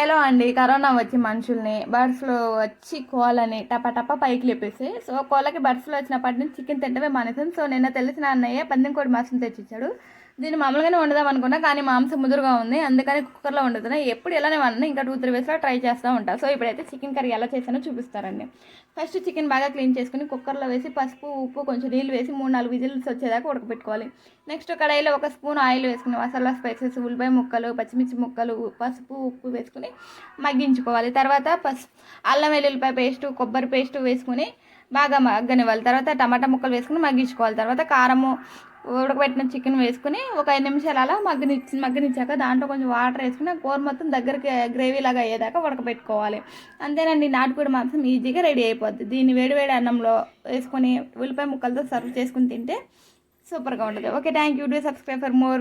Hello అండి? Corona వచ్చి మనుషుల్ని బర్డ్స్లో వచ్చి కోలని టప టప పైకి లేపేసి సో కోళ్ళకి బర్డ్స్లో వచ్చినప్పటి నుంచి చికెన్ తింటమే మానేసాను సో నిన్న తెలిసిన అన్నయ్య పందెం కోడి మాసం తెచ్చిచ్చాడు. దీన్ని మామూలుగానే వండుదాం అనుకున్నా కానీ మాంసం ముదురుగా ఉంది. అందుకని కుక్కర్లో వండుతున్నా. ఎప్పుడు ఇలానే వండినా ఇంకా టూ త్రీ వేస్లో ట్రై చేస్తూ ఉంటాను సో ఇప్పుడైతే చికెన్ కర్రీ ఎలా చేసానో చూపిస్తారండి ఫస్ట్ చికెన్ బాగా క్లీన్ చేసుకుని కుక్కర్లో వేసి పసుపు ఉప్పు కొంచెం నీళ్ళు వేసి మూడు నాలుగు విజిల్స్ వచ్చేదాకా ఉడకబెట్టుకోవాలి. నెక్స్ట్ కడాయిలో ఒక స్పూన్ ఆయిల్ వేసుకుని మసాలా స్పైసెస్ ఉల్లిపాయ ముక్కలు పచ్చిమిర్చి ముక్కలు పసుపు ఉప్పు వేసుకుని మగ్గించుకోవాలి. తర్వాత పసుపు అల్లం వెల్లుల్లిపాయ పేస్ట్ కొబ్బరి పేస్ట్ వేసుకుని బాగా మగ్గనివ్వాలి తర్వాత టమాటా ముక్కలు వేసుకుని మగ్గించుకోవాలి. తర్వాత కారము ఉడకబెట్టిన చికెన్ వేసుకుని ఒక ఐదు నిమిషాలు అలా మగ్గనిచ్చి మగ్గనిచ్చాక దాంట్లో కొంచెం వాటర్ వేసుకుని కూర మొత్తం దగ్గరికి గ్రేవీ లాగా అయ్యేదాకా ఉడకబెట్టుకోవాలి. అంతేనండి నాటుకోడి మాంసం ఈజీగా రెడీ అయిపోద్ది. దీన్ని వేడివేడి అన్నంలో వేసుకొని ఉల్లిపాయ ముక్కలతో సర్వ్ చేసుకుని తింటే సూపర్గా ఉంటుంది. Okay thank you do subscribe for more